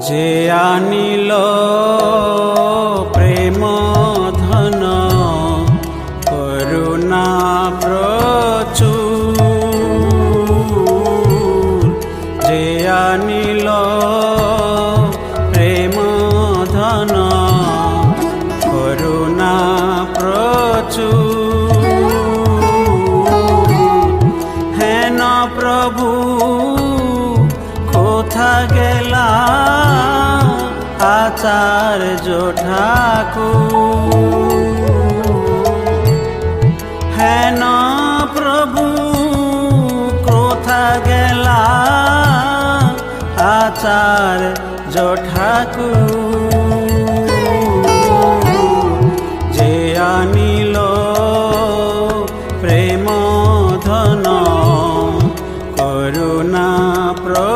যে আনিল প্রেম ধন, করুণা প্রচুর। যে আনিল প্রেম ধন, করুণা প্রচুর। হেন প্রভু, কোথা গেলা? আচার্য জোঠাকু হেন হ্যাঁ প্রভু কোথা গেলা? আচার্য জোঠাকু যে আনিল প্রেম ধন করুণা প্র